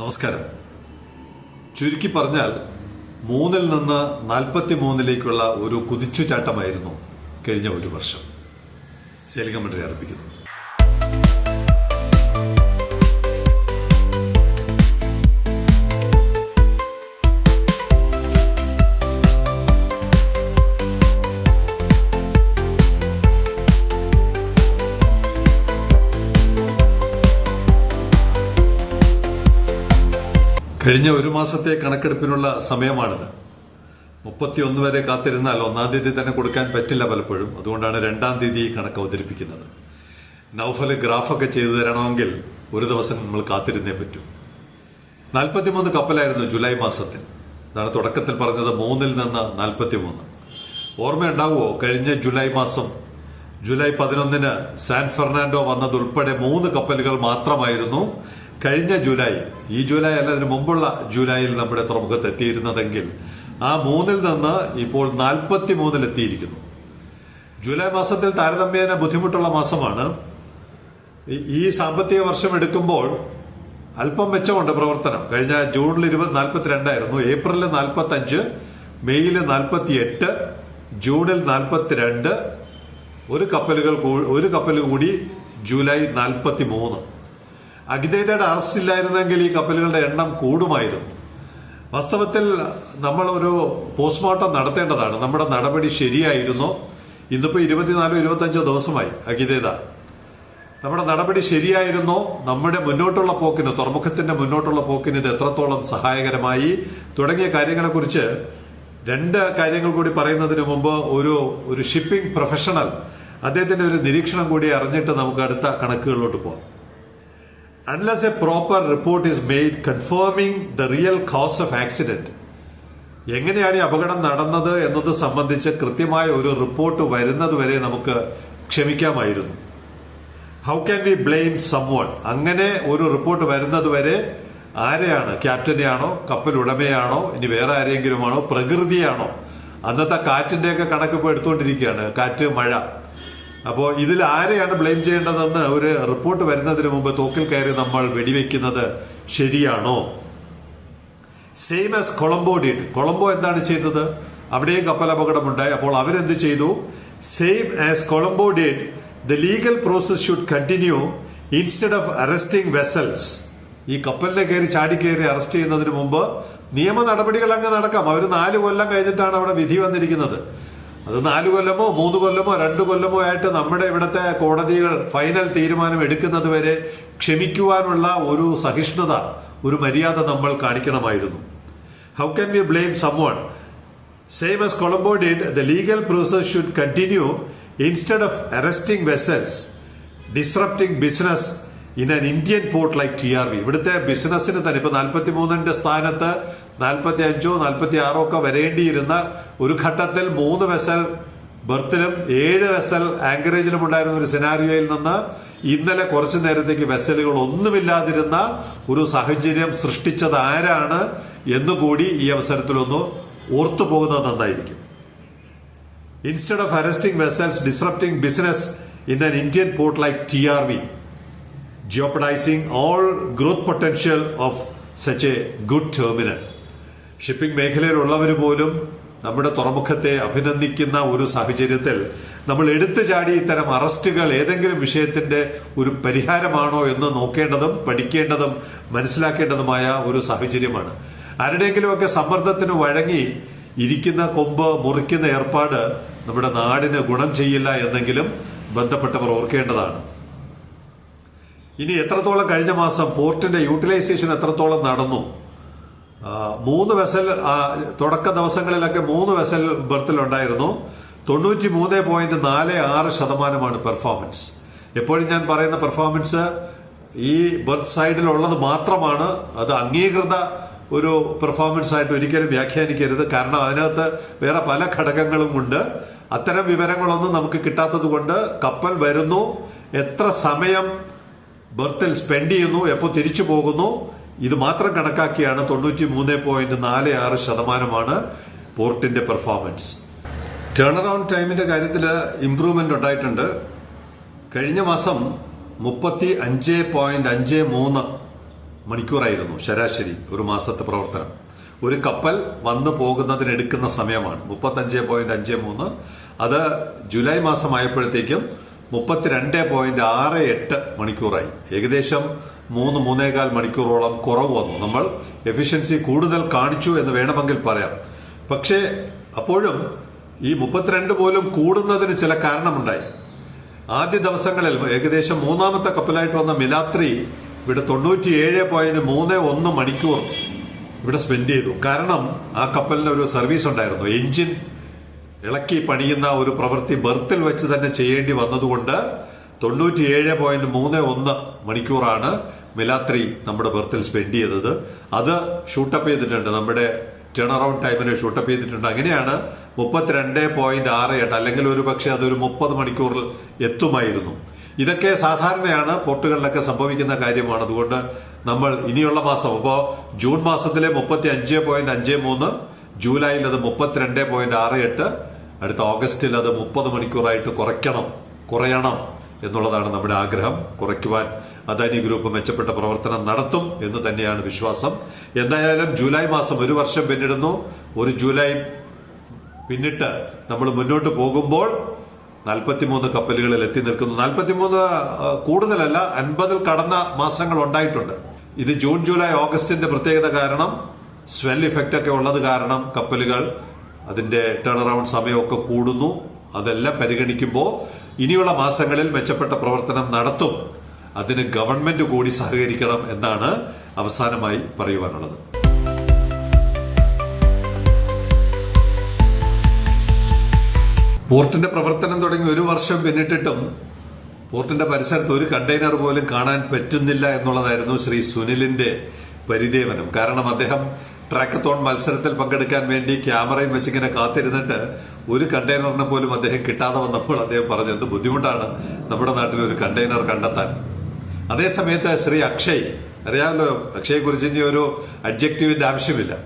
നമസ്കാരം. ചുരുക്കി പറഞ്ഞാൽ മൂന്നിൽ നിന്ന് നാൽപ്പത്തി മൂന്നിലേക്കുള്ള ഒരു കുതിച്ചുചാട്ടമായിരുന്നു കഴിഞ്ഞ ഒരു വർഷം. സെയിൽ കമന്ററി കഴിഞ്ഞ ഒരു മാസത്തെ കണക്കെടുപ്പിനുള്ള സമയമാണിത്. മുപ്പത്തിയൊന്ന് വരെ കാത്തിരുന്നാൽ ഒന്നാം തീയതി തന്നെ കൊടുക്കാൻ പറ്റില്ല പലപ്പോഴും. അതുകൊണ്ടാണ് രണ്ടാം തീയതി കണക്ക് അവതരിപ്പിക്കുന്നത്. നൗഫൽ ഗ്രാഫൊക്കെ ചെയ്തു തരണമെങ്കിൽ ഒരു ദിവസം നമ്മൾ കാത്തിരുന്നേ പറ്റൂ. നാൽപ്പത്തിമൂന്ന് കപ്പലായിരുന്നു ജൂലൈ മാസത്തിൽ. അതാണ് തുടക്കത്തിൽ പറഞ്ഞത് മൂന്നിൽ നിന്ന് നാൽപ്പത്തിമൂന്ന്. ഓർമ്മയുണ്ടാവുമോ? കഴിഞ്ഞ ജൂലൈ മാസം ജൂലൈ പതിനൊന്നിന് സാൻ ഫെർണാൻഡോ വന്നതുൾപ്പെടെ മൂന്ന് കപ്പലുകൾ മാത്രമായിരുന്നു. കഴിഞ്ഞ ജൂലൈ ഈ ജൂലൈ അല്ല അതിന് മുമ്പുള്ള ജൂലൈയിൽ നമ്മുടെ തുറമുഖത്ത് എത്തിയിരുന്നതെങ്കിൽ ആ മൂന്നിൽ നിന്ന് ഇപ്പോൾ നാൽപ്പത്തി മൂന്നിൽ എത്തിയിരിക്കുന്നു. ജൂലൈ മാസത്തിൽ താരതമ്യേന ബുദ്ധിമുട്ടുള്ള മാസമാണ്. ഈ- സാമ്പത്തിക വർഷം എടുക്കുമ്പോൾ അല്പം മെച്ചമുണ്ട് പ്രവർത്തനം. കഴിഞ്ഞ ജൂണിൽ ഇരുപത് നാൽപ്പത്തിരണ്ടായിരുന്നു ഏപ്രിലിൽ നാൽപ്പത്തി അഞ്ച് മെയ്യിൽ നാൽപ്പത്തി എട്ട് ജൂണിൽ നാൽപ്പത്തിരണ്ട് ഒരു കപ്പലുകൾ ഒരു കപ്പൽ കൂടി ജൂലൈ നാൽപ്പത്തി മൂന്ന് അഗിതയുടെ അറസ്റ്റ് ഇല്ലായിരുന്നെങ്കിൽ ഈ കപ്പലുകളുടെ എണ്ണം കൂടുമായിരുന്നു. വാസ്തവത്തിൽ നമ്മൾ ഒരു പോസ്റ്റ്മോർട്ടം നടത്തേണ്ടതാണ്. നമ്മുടെ നടപടി ശരിയായിരുന്നോ. ഇന്നിപ്പോ ഇരുപത്തിനാലോ ഇരുപത്തഞ്ചോ ദിവസമായി അഗിതേത നമ്മുടെ നടപടി ശരിയായിരുന്നോ. നമ്മുടെ മുന്നോട്ടുള്ള പോക്കിന് തുറമുഖത്തിന്റെ മുന്നോട്ടുള്ള പോക്കിന് ഇത് എത്രത്തോളം സഹായകരമായി? തുടങ്ങിയ കാര്യങ്ങളെക്കുറിച്ച് രണ്ട് കാര്യങ്ങൾ കൂടി പറയുന്നതിന് മുമ്പ് ഒരു ഒരു ഷിപ്പിംഗ് പ്രൊഫഷണൽ അദ്ദേഹത്തിന്റെ ഒരു നിരീക്ഷണം കൂടി അറിഞ്ഞിട്ട് നമുക്ക് അടുത്ത കണക്കുകളിലോട്ട് പോകാം unless a proper report is made confirming the real cause of accident. എങ്ങനെയാണ് ഈ അപകടം നടന്നത് എന്നത് സംബന്ധിച്ച് കൃത്യമായ ഒരു റിപ്പോർട്ട് വരുന്നത് വരെ നമുക്ക് ക്ഷമിക്കാമായിരുന്നു. How can we blame someone അങ്ങനെ ഒരു റിപ്പോർട്ട് വരുന്നത് വരെ ആരെയാണ്? ക്യാപ്റ്റനെയാണോ? കപ്പൽ ഉടമയാണോ ഇനി വേറെ ആരെങ്കിലുമാണോ? പ്രകൃതിയാണോ? അന്നത്തെ കാറ്റിന്റെയൊക്കെ കണക്ക് ഇപ്പോൾ എടുത്തുകൊണ്ടിരിക്കുകയാണ്. കാറ്റ് മഴ. അപ്പോൾ ഇതിൽ ആരെയാണ് ബ്ലെയിം ചെയ്യേണ്ടതെന്ന് ഒരു റിപ്പോർട്ട് വരുന്നതിന് മുമ്പ് തോക്കിൽ കയറി നമ്മൾ വെടിവെക്കുന്നത് ശരിയാണോ? Same as Colombo did Colombo എന്താണ് ചെയ്തത്? അവിടെയും കപ്പൽ അപകടമുണ്ടായി. അപ്പോൾ അവരെന്ത് ചെയ്തു? Same as Colombo did the legal process should continue instead of arresting vessels ഈ കപ്പലിനെ കയറി ചാടി കയറി അറസ്റ്റ് ചെയ്യുന്നതിന് മുമ്പ് നിയമ നടപടികൾ അങ്ങ് നടക്കാം. അവർ നാല് കൊല്ലം കഴിഞ്ഞിട്ടാണ് അവിടെ വിധി വന്നിരിക്കുന്നത്. അത് നാല് കൊല്ലമോ മൂന്ന് കൊല്ലമോ രണ്ട് കൊല്ലമോ ആയിട്ട് നമ്മുടെ ഇവിടുത്തെ കോടതികൾ ഫൈനൽ തീരുമാനം എടുക്കുന്നത് വരെ ക്ഷമിക്കുവാനുള്ള ഒരു സഹിഷ്ണുത ഒരു മര്യാദ നമ്മൾ കാണിക്കണമായിരുന്നു. How can we blame someone same as Colombo did the legal process should continue instead of arresting vessels disrupting business in an Indian port like T R V ഇവിടുത്തെ ബിസിനസ്സിന് തന്നെ ഇപ്പൊ നാൽപ്പത്തി മൂന്നിന്റെ സ്ഥാനത്ത് നാൽപ്പത്തി അഞ്ചോ നാൽപ്പത്തി ആറോ ഒക്കെ വരേണ്ടിയിരുന്ന ഒരു ഘട്ടത്തിൽ മൂന്ന് വെസൽ ബർത്തിലും ഏഴ് വെസൽ ആങ്കറേജിലും ഉണ്ടായിരുന്ന ഒരു സിനാരിയോയിൽ നിന്ന് ഇന്നലെ കുറച്ചു നേരത്തേക്ക് വെസലുകൾ ഒന്നുമില്ലാതിരുന്ന ഒരു സാഹചര്യം സൃഷ്ടിച്ചത് ആരാണ് എന്നുകൂടി ഈ അവസരത്തിലൊന്ന് ഓർത്തു പോകുന്നത് നന്നായിരിക്കും instead of arresting vessels disrupting business in business Indian port like T R V jeopardizing all growth potential of such a good terminal. Shipping മേഖലയിലുള്ളവർ പോലും നമ്മുടെ തുറമുഖത്തെ അഭിനന്ദിക്കുന്ന ഒരു സാഹചര്യത്തിൽ നമ്മൾ എടുത്തു ചാടി ഇത്തരം അറസ്റ്റുകൾ ഏതെങ്കിലും വിഷയത്തിന്റെ ഒരു പരിഹാരമാണോ എന്ന് നോക്കേണ്ടതും പഠിക്കേണ്ടതും മനസ്സിലാക്കേണ്ടതുമായ ഒരു സാഹചര്യമാണ്. ആരുടെയെങ്കിലുമൊക്കെ സമ്മർദ്ദത്തിന് വഴങ്ങി ഇരിക്കുന്ന കൊമ്പ് മുറിക്കുന്ന ഏർപ്പാട് നമ്മുടെ നാടിന് ഗുണം ചെയ്യില്ല എന്നെങ്കിലും ബന്ധപ്പെട്ടവർ ഓർക്കേണ്ടതാണ്. ഇനി എത്രത്തോളം കഴിഞ്ഞ മാസം പോർട്ടിന്റെ യൂട്ടിലൈസേഷൻ എത്രത്തോളം നടന്നു? മൂന്ന് വെസൽ തുടക്ക ദിവസങ്ങളിലൊക്കെ മൂന്ന് വെസൽ ബർത്തിലുണ്ടായിരുന്നു തൊണ്ണൂറ്റി മൂന്ന് പോയിന്റ് നാല് ആറ് ശതമാനമാണ് പെർഫോമൻസ് എപ്പോഴും ഞാൻ പറയുന്ന പെർഫോമൻസ് ഈ ബർത്ത് സൈഡിലുള്ളത് മാത്രമാണ്. അത് അംഗീകൃത ഒരു പെർഫോമൻസ് ആയിട്ട് ഒരിക്കലും വ്യാഖ്യാനിക്കരുത്. കാരണം അതിനകത്ത് വേറെ പല ഘടകങ്ങളും ഉണ്ട്. അത്തരം വിവരങ്ങളൊന്നും നമുക്ക് കിട്ടാത്തത് കൊണ്ട് കപ്പൽ വരുന്നു. എത്ര സമയം ബർത്തിൽ സ്പെൻഡ് ചെയ്യുന്നു എപ്പോൾ തിരിച്ചു പോകുന്നു. ഇത് മാത്രം കണക്കാക്കിയാണ് തൊണ്ണൂറ്റി മൂന്ന് പോയിന്റ് നാല് ആറ് ശതമാനമാണ് പോർട്ടിന്റെ പെർഫോമൻസ് ടേൺ അറൌണ്ട് ടൈമിന്റെ കാര്യത്തിൽ ഇംപ്രൂവ്മെന്റ് ഉണ്ടായിട്ടുണ്ട്. കഴിഞ്ഞ മാസം മുപ്പത്തി അഞ്ച് പോയിന്റ് അഞ്ച് മൂന്ന് മണിക്കൂറായിരുന്നു ശരാശരി ഒരു മാസത്തെ പ്രവർത്തനം. ഒരു കപ്പൽ വന്നു പോകുന്നതിന് എടുക്കുന്ന സമയമാണ് മുപ്പത്തഞ്ച് പോയിന്റ് അഞ്ച് മൂന്ന്. അത് ജൂലൈ മാസമായപ്പോഴത്തേക്കും മുപ്പത്തിരണ്ട് പോയിന്റ് ആറ് എട്ട് മണിക്കൂറായി. ഏകദേശം മൂന്ന് മൂന്നേകാൽ മണിക്കൂറോളം കുറവ് വന്നു. നമ്മൾ എഫിഷ്യൻസി കൂടുതൽ കാണിച്ചു എന്ന് വേണമെങ്കിൽ പറയാം. പക്ഷേ അപ്പോഴും ഈ മുപ്പത്തിരണ്ട് പോലും കൂടുന്നതിന് ചില കാരണമുണ്ടായി. ആദ്യ ദിവസങ്ങളിൽ ഏകദേശം മൂന്നാമത്തെ കപ്പലായിട്ട് വന്ന മിലാത്രി ഇവിടെ തൊണ്ണൂറ്റിയേഴ് പോയിന്റ് മൂന്ന് ഒന്ന് മണിക്കൂർ ഇവിടെ സ്പെൻഡ് ചെയ്തു. കാരണം ആ കപ്പലിന് ഒരു സർവീസ് ഉണ്ടായിരുന്നു. എഞ്ചിൻ ഇളക്കി പണിയുന്ന ഒരു പ്രവൃത്തി ബർത്തിൽ വെച്ച് തന്നെ ചെയ്യേണ്ടി വന്നതുകൊണ്ട് തൊണ്ണൂറ്റിയേഴ് പോയിന്റ് മൂന്ന് ഒന്ന് മണിക്കൂറാണ് മിലാത്രി നമ്മുടെ ബർത്തിൽ സ്പെൻഡ് ചെയ്തത്. അത് ഷൂട്ടപ്പ് ചെയ്തിട്ടുണ്ട്. നമ്മുടെ ടേൺ അറൌണ്ട് ടൈമിൽ ഷൂട്ടപ്പ് ചെയ്തിട്ടുണ്ട്. അങ്ങനെയാണ് മുപ്പത്തിരണ്ട് പോയിന്റ് ആറ് എട്ട് അല്ലെങ്കിൽ ഒരു പക്ഷേ അതൊരു മുപ്പത് മണിക്കൂറിൽ എത്തുമായിരുന്നു. ഇതൊക്കെ സാധാരണയാണ് പോർട്ടുകളിലൊക്കെ സംഭവിക്കുന്ന കാര്യമാണ്. അതുകൊണ്ട് നമ്മൾ ഇനിയുള്ള മാസം ഇപ്പോൾ ജൂൺ മാസത്തിലെ മുപ്പത്തി അഞ്ച് പോയിന്റ് അഞ്ച് മൂന്ന് ജൂലൈയിൽ അത് മുപ്പത്തിരണ്ട് പോയിന്റ് ആറ് എട്ട് അടുത്ത ഓഗസ്റ്റിൽ അത് മുപ്പത് മണിക്കൂറായിട്ട് കുറയ്ക്കണം കുറയണം എന്നുള്ളതാണ് നമ്മുടെ ആഗ്രഹം. കുറയ്ക്കുവാൻ അദാനി ഗ്രൂപ്പ് മെച്ചപ്പെട്ട പ്രവർത്തനം നടത്തും എന്ന് തന്നെയാണ് വിശ്വാസം. എന്തായാലും ജൂലൈ മാസം ഒരു വർഷം പിന്നിടുന്നു. ഒരു ജൂലൈ പിന്നിട്ട് നമ്മൾ മുന്നോട്ട് പോകുമ്പോൾ നാൽപ്പത്തിമൂന്ന് കപ്പലുകളിൽ എത്തി നിൽക്കുന്നു. നാൽപ്പത്തിമൂന്ന് കൂടുതലല്ല അൻപതിൽ കടന്ന മാസങ്ങൾ ഉണ്ടായിട്ടുണ്ട്. ഇത് ജൂൺ ജൂലൈ ഓഗസ്റ്റിന്റെ പ്രത്യേകത കാരണം സ്വെൽ ഇഫക്റ്റ് ഒക്കെ ഉള്ളത് കാരണം കപ്പലുകൾ അതിന്റെ ടേൺ അറൌണ്ട് സമയമൊക്കെ കൂടുന്നു. അതെല്ലാം പരിഗണിക്കുമ്പോൾ ഇനിയുള്ള മാസങ്ങളിൽ മെച്ചപ്പെട്ട പ്രവർത്തനം നടത്തും. അതിന് ഗവൺമെന്റ് കൂടി സഹകരിക്കണം എന്നാണ് അവസാനമായി പറയുവാനുള്ളത്. പോർട്ടിന്റെ പ്രവർത്തനം തുടങ്ങി ഒരു വർഷം പിന്നിട്ടിട്ടും പോർട്ടിന്റെ പരിസരത്ത് ഒരു കണ്ടെയ്നർ പോലും കാണാൻ പറ്റുന്നില്ല എന്നുള്ളതായിരുന്നു ശ്രീ സുനിലിന്റെ പരിദേവനം. കാരണം അദ്ദേഹം ട്രാക്കത്തോൺ മത്സരത്തിൽ പങ്കെടുക്കാൻ വേണ്ടി ക്യാമറയും വെച്ചിങ്ങനെ കാത്തിരുന്നിട്ട് ഒരു കണ്ടെയ്നറിനെ പോലും അദ്ദേഹം കിട്ടാതെ വന്നപ്പോൾ അദ്ദേഹം പറഞ്ഞു എന്ത് ബുദ്ധിമുട്ടാണ് നമ്മുടെ നാട്ടിൽ ഒരു കണ്ടെയ്നർ കണ്ടെത്താൻ. അതേ സമയത്ത് ശ്രീ അക്ഷയ് അറിയാമല്ലോ അക്ഷയെ ഇനി ഒരു അഡ്ജക്റ്റീവിന്റെ ആവശ്യമില്ല.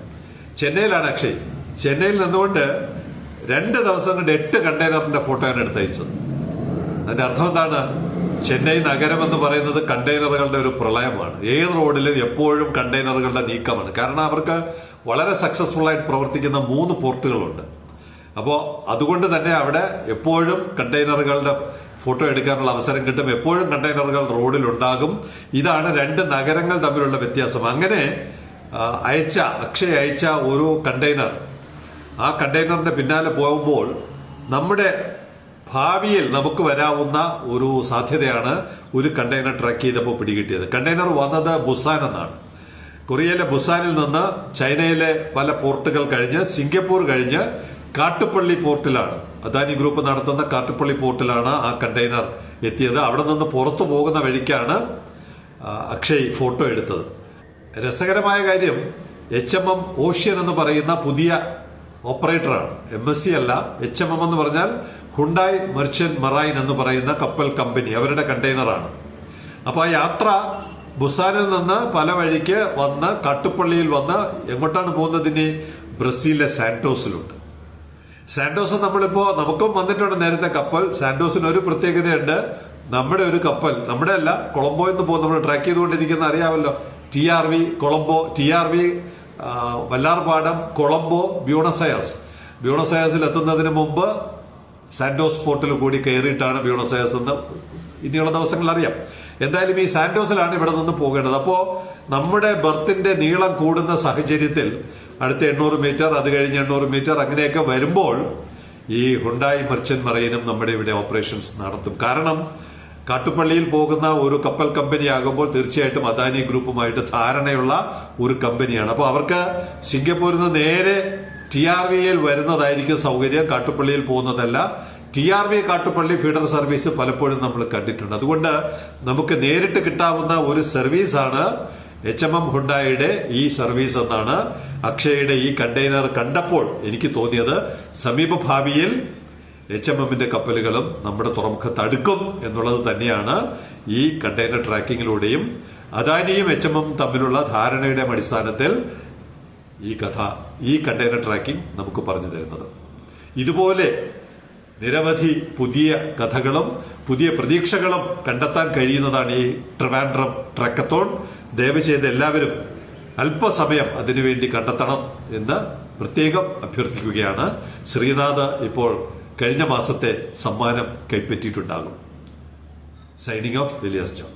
ചെന്നൈയിലാണ് അക്ഷയ്. ചെന്നൈയിൽ നിന്നുകൊണ്ട് രണ്ട് ദിവസം കൊണ്ട് എട്ട് കണ്ടെയ്നറിന്റെ ഫോട്ടോയാണ് എടുത്തയച്ചത്. അതിന്റെ അർത്ഥം എന്താണ്? ചെന്നൈ നഗരം എന്ന് പറയുന്നത് കണ്ടെയ്നറുകളുടെ ഒരു പ്രളയമാണ്. ഏത് റോഡിലും എപ്പോഴും കണ്ടെയ്നറുകളുടെ നീക്കമാണ്. കാരണം അവർക്ക് വളരെ സക്സസ്ഫുൾ ആയിട്ട് പ്രവർത്തിക്കുന്ന മൂന്ന് പോർട്ടുകളുണ്ട്. അപ്പോൾ അതുകൊണ്ട് തന്നെ അവിടെ എപ്പോഴും കണ്ടെയ്നറുകളുടെ ഫോട്ടോ എടുക്കാനുള്ള അവസരം കിട്ടും. എപ്പോഴും കണ്ടെയ്നറുകൾ റോഡിലുണ്ടാകും. ഇതാണ് രണ്ട് നഗരങ്ങൾ തമ്മിലുള്ള വ്യത്യാസം. അങ്ങനെ അയച്ച അക്ഷയ അയച്ച ഒരു കണ്ടെയ്നർ ആ കണ്ടെയ്നറിന്റെ പിന്നാലെ പോകുമ്പോൾ നമ്മുടെ ഭാവിയിൽ നമുക്ക് വരാവുന്ന ഒരു സാധ്യതയാണ് ഒരു കണ്ടെയ്നർ ട്രക്ക് ചെയ്തപ്പോൾ പിടികിട്ടിയത്. കണ്ടെയ്നർ വന്നത് ബുസാൻ എന്നാണ്. കൊറിയയിലെ ബുസാനിൽ നിന്ന് ചൈനയിലെ പല പോർട്ടുകൾ കഴിഞ്ഞ് സിംഗപ്പൂർ കഴിഞ്ഞ് കാട്ടുപള്ളി പോർട്ടിലാണ്. അദാനി ഗ്രൂപ്പ് നടത്തുന്ന കാട്ടുപള്ളി പോർട്ടിലാണ് ആ കണ്ടെയ്നർ എത്തിയത്. അവിടെ നിന്ന് പുറത്തു പോകുന്ന വഴിക്കാണ് അക്ഷയ് ഫോട്ടോ എടുത്തത്. രസകരമായ കാര്യം എച്ച് എം എം ഓഷ്യൻ എന്ന് പറയുന്ന പുതിയ ഓപ്പറേറ്ററാണ്. എം എസ് സി അല്ല. എച്ച് എം എം എന്ന് പറഞ്ഞാൽ ഹുണ്ടായ് മെർച്ചന്റ് മറൈൻ എന്ന് പറയുന്ന കപ്പൽ കമ്പനി അവരുടെ കണ്ടെയ്നറാണ്. അപ്പോൾ ആ യാത്ര ബുസാനിൽ നിന്ന് പല വഴിക്ക് വന്ന് കാട്ടുപള്ളിയിൽ വന്ന് എങ്ങോട്ടാണ് പോകുന്നത് ഇനി? ബ്രസീലിലെ സാന്റോസിലുണ്ട് സാന്റോസ് നമ്മളിപ്പോ നമുക്കും വന്നിട്ടുണ്ട് നേരത്തെ കപ്പൽ. സാന്റോസിന് ഒരു പ്രത്യേകതയുണ്ട്. നമ്മുടെ ഒരു കപ്പൽ നമ്മുടെ അല്ല കൊളംബോ എന്ന് പോകും നമ്മൾ ട്രാക്ക് ചെയ്തുകൊണ്ടിരിക്കുന്ന അറിയാമല്ലോ. T R V Colombo T R V Vallarpadam Colombo Buenos Aires ബ്യൂണസയസിൽ എത്തുന്നതിന് മുമ്പ് സാന്റോസ് പോർട്ടിൽ കൂടി കയറിയിട്ടാണ് ബ്യൂണസയസ് എന്ന് ഇനിയുള്ള ദിവസങ്ങളിൽ അറിയാം. എന്തായാലും ഈ സാന്റോസിലാണ് ഇവിടെ നിന്ന് പോകേണ്ടത്. അപ്പോ നമ്മുടെ ബർത്തിന്റെ നീളം കൂടുന്ന സാഹചര്യത്തിൽ അടുത്ത എണ്ണൂറ് മീറ്റർ അത് കഴിഞ്ഞ് എണ്ണൂറ് മീറ്റർ അങ്ങനെയൊക്കെ വരുമ്പോൾ ഈ ഹുണ്ടായി മെർച്ചന്റ് മറൈനും നമ്മുടെ ഇവിടെ ഓപ്പറേഷൻസ് നടത്തും. കാരണം കാട്ടുപള്ളിയിൽ പോകുന്ന ഒരു കപ്പൽ കമ്പനി ആകുമ്പോൾ തീർച്ചയായിട്ടും അദാനി ഗ്രൂപ്പുമായിട്ട് ധാരണയുള്ള ഒരു കമ്പനിയാണ്. അപ്പോൾ അവർക്ക് സിംഗപ്പൂരിൽ നിന്ന് നേരെ ടി ആർ വിയിൽ വരുന്നതായിരിക്കും സൗകര്യം. കാട്ടുപള്ളിയിൽ പോകുന്നതല്ല. T R V Kattupalli feeder service പലപ്പോഴും നമ്മൾ കണ്ടിട്ടുണ്ട്. അതുകൊണ്ട് നമുക്ക് നേരിട്ട് കിട്ടാവുന്ന ഒരു സർവീസാണ് എച്ച് എം എം ഹുണ്ടായുടെ ഈ സർവീസ് എന്നാണ് അക്ഷയയുടെ ഈ കണ്ടെയ്നർ കണ്ടപ്പോൾ എനിക്ക് തോന്നിയത്. സമീപ ഭാവിയിൽ എച്ച് എം എമ്മിന്റെ കപ്പലുകളും നമ്മുടെ തുറമുഖത്ത് അടുക്കും എന്നുള്ളത് തന്നെയാണ് ഈ കണ്ടെയ്നർ ട്രാക്കിങ്ങിലൂടെയും. അദാനിയും എച്ച് എം എം തമ്മിലുള്ള ധാരണയുടെ അടിസ്ഥാനത്തിൽ ഈ കഥ ഈ കണ്ടെയ്നർ ട്രാക്കിംഗ് നമുക്ക് പറഞ്ഞു തരുന്നത്. ഇതുപോലെ നിരവധി പുതിയ കഥകളും പുതിയ പ്രതീക്ഷകളും കണ്ടെത്താൻ കഴിയുന്നതാണ് ഈ ട്രിവാൻഡ്രം ട്രക്കത്തോൺ. ദയവ് ചെയ്ത് എല്ലാവരും അല്പസമയം അതിനുവേണ്ടി കണ്ടെത്തണം എന്ന് പ്രത്യേകം അഭ്യർത്ഥിക്കുകയാണ്. ശ്രീനാഥ് ഇപ്പോൾ കഴിഞ്ഞ മാസത്തെ സമ്മാനം കൈപ്പറ്റിയിട്ടുണ്ടാകും. സൈനിങ് ഓഫ് വിലിയസ് ജോൺ